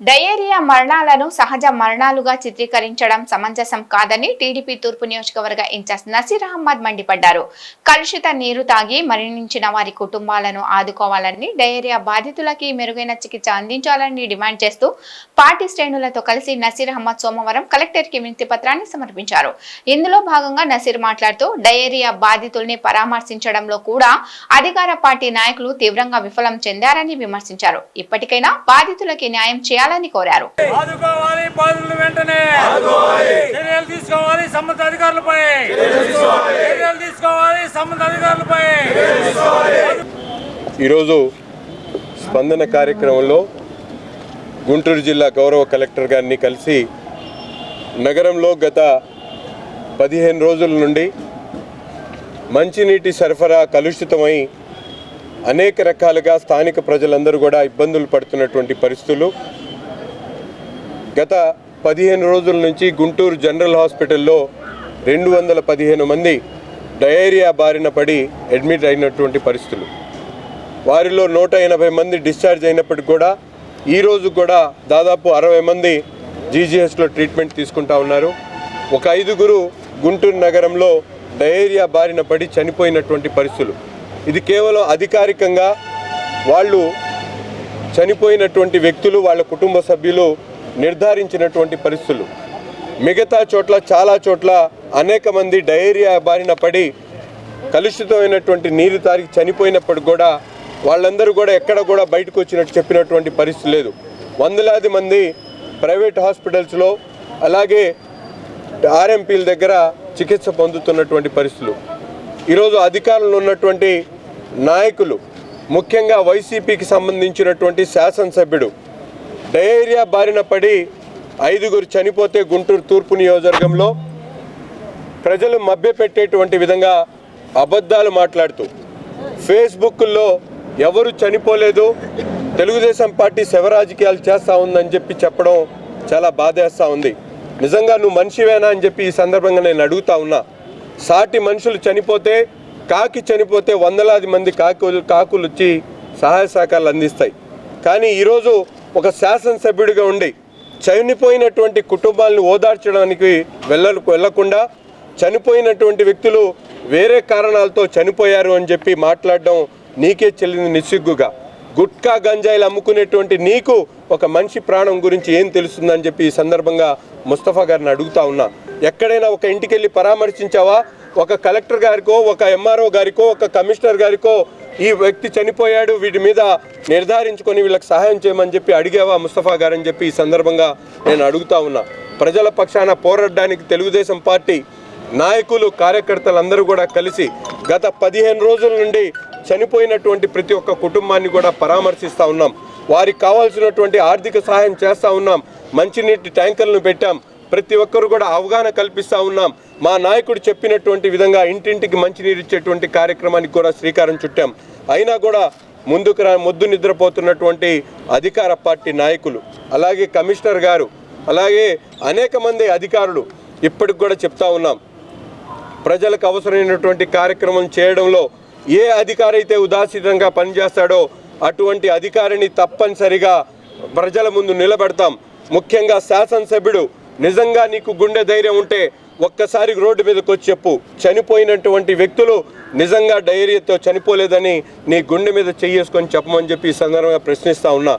Diarrhoea మరణాలను సహజ మరణాలుగా చిత్రీకరించడం సమంజసం కాదని టీడీపీ తూర్పు నియోజకవర్గ ఇన్ఛార్జ్ నసీర్ అహ్మద్ మండిపడ్డారు. కలుషిత నీరు తాగి మరణించిన వారి కుటుంబాలను ఆదుకోవాలని డయేరియా బాధితులకి మెరుగైన చికిత్స అందించాలని డిమాండ్ చేస్తూ పార్టీ శ్రేణులతో కలిసి నసీర్ అహ్మద్ సోమవారం కలెక్టర్కి వినతి పత్రాన్ని సమర్పించారు. ఇందులో భాగంగా నసీర్ మాట్లాడుతూ డయేరియా బాధితుల్ని పరామర్శించడంలో కూడా అధికార పార్టీ నాయకులు తీవ్రంగా విఫలం చెందారని విమర్శించారు. ఇప్పటికైనా బాధితులకి న్యాయం చేయాలని కోరారు. ఈరోజు స్పందన కార్యక్రమంలో గుంటూరు జిల్లా గౌరవ కలెక్టర్ గారిని కలిసి నగరంలో గత పదిహేను రోజుల నుండి మంచినీటి సరఫరా కలుషితమై అనేక రకాలుగా స్థానిక ప్రజలందరూ కూడా ఇబ్బందులు పడుతున్నటువంటి పరిస్థితులు. గత పదిహేను రోజుల నుంచి గుంటూరు జనరల్ హాస్పిటల్లో రెండు వందల పదిహేను మంది డయేరియా బారిన పడి అడ్మిట్ అయినటువంటి పరిస్థితులు. వారిలో నూట ఎనభై మంది డిశ్చార్జ్ అయినప్పటికి కూడా ఈరోజు కూడా దాదాపు అరవై మంది జీజీఎస్లో ట్రీట్మెంట్ తీసుకుంటా ఉన్నారు. ఒక ఐదుగురు గుంటూరు నగరంలో డయేరియా బారిన పడి చనిపోయినటువంటి పరిస్థితులు. ఇది కేవలం అధికారికంగా వాళ్ళు చనిపోయినటువంటి వ్యక్తులు వాళ్ళ కుటుంబ సభ్యులు నిర్ధారించినటువంటి పరిస్థితులు. మిగతా చోట్ల చాలా చోట్ల అనేక మంది డయేరియా బారిన పడి కలుషితమైనటువంటి నీరు తాగి చనిపోయినప్పుడు కూడా వాళ్ళందరూ కూడా ఎక్కడ కూడా బయటకు వచ్చినట్టు చెప్పినటువంటి పరిస్థితి లేదు. వందలాది మంది ప్రైవేట్ హాస్పిటల్స్లో అలాగే ఆర్ఎంపీల దగ్గర చికిత్స పొందుతున్నటువంటి పరిస్థితులు. ఈరోజు అధికారంలో ఉన్నటువంటి నాయకులు ముఖ్యంగా వైసీపీకి సంబంధించినటువంటి శాసనసభ్యుడు డయేరియా బారిన పడి ఐదుగురు చనిపోతే గుంటూరు తూర్పు నియోజకవర్గంలో ప్రజలు మభ్యపెట్టేటువంటి విధంగా అబద్ధాలు మాట్లాడుతూ ఫేస్బుక్లో ఎవరు చనిపోలేదు తెలుగుదేశం పార్టీ శవరాజకీయాలు చేస్తూ ఉందని చెప్పి చెప్పడం చాలా బాధేస్తూ ఉంది. నిజంగా నువ్వు మనిషివేనా అని చెప్పి ఈ సందర్భంగా నేను అడుగుతా ఉన్నా. సాటి మనుషులు చనిపోతే కాకి చనిపోతే వందలాది మంది కాకులు కాకులు వచ్చి సహాయ సహకారాలు అందిస్తాయి. కానీ ఈరోజు ఒక శాసనసభ్యుడిగా ఉండి చనిపోయినటువంటి కుటుంబాలను ఓదార్చడానికి వెళ్ళ వెళ్ళకుండా చనిపోయినటువంటి వ్యక్తులు వేరే కారణాలతో చనిపోయారు అని చెప్పి మాట్లాడడం నీకే చెల్లింది నిస్సిగ్గుగా. గుట్కా గంజాయిలు అమ్ముకునేటువంటి నీకు ఒక మనిషి ప్రాణం గురించి ఏం తెలుస్తుందని చెప్పి ఈ సందర్భంగా ముస్తఫా గారిని అడుగుతా ఉన్నా. ఎక్కడైనా ఒక ఇంటికి వెళ్ళి పరామర్శించావా? ఒక కలెక్టర్ గారికో ఒక ఎంఆర్ఓ గారికో ఒక కమిషనర్ గారికో ఈ వ్యక్తి చనిపోయాడు వీటి మీద నిర్ధారించుకొని వీళ్ళకి సహాయం చేయమని చెప్పి అడిగావా ముస్తఫా గారని చెప్పి ఈ సందర్భంగా నేను అడుగుతా ఉన్నా. ప్రజల పక్షాన పోరాడడానికి తెలుగుదేశం పార్టీ నాయకులు కార్యకర్తలందరూ కూడా కలిసి గత పదిహేను రోజుల నుండి చనిపోయినటువంటి ప్రతి ఒక్క కుటుంబాన్ని కూడా పరామర్శిస్తూ ఉన్నాం. వారికి కావాల్సినటువంటి ఆర్థిక సహాయం చేస్తూ ఉన్నాం. మంచినీటి ట్యాంకర్లను పెట్టాం. ప్రతి ఒక్కరు కూడా అవగాహన కల్పిస్తూ ఉన్నాం. మా నాయకుడు చెప్పినటువంటి విధంగా ఇంటింటికి మంచినీరు ఇచ్చేటువంటి కార్యక్రమానికి కూడా శ్రీకారం చుట్టాం. అయినా కూడా ముందుకు రా మొద్దు నిద్రపోతున్నటువంటి అధికార పార్టీ నాయకులు అలాగే కమిషనర్ గారు అలాగే అనేక మంది అధికారులు ఇప్పటికి కూడా చెప్తా ఉన్నాం. ప్రజలకు అవసరమైనటువంటి కార్యక్రమం చేయడంలో ఏ అధికారి అయితే ఉదాసీనంగా పనిచేస్తాడో అటువంటి అధికారిని తప్పనిసరిగా ప్రజల ముందు నిలబెడతాం. ముఖ్యంగా శాసనసభ్యుడు నిజంగా నీకు గుండె ధైర్యం ఉంటే ఒక్కసారి రోడ్డు మీదకి వచ్చి చెప్పు. చనిపోయినటువంటి వ్యక్తులు నిజంగా డైరీతో చనిపోలేదని నీ గుండె మీద చెయ్యేసుకొని చెప్పమని చెప్పి ఈ సందర్భంగా ప్రశ్నిస్తా ఉన్నా.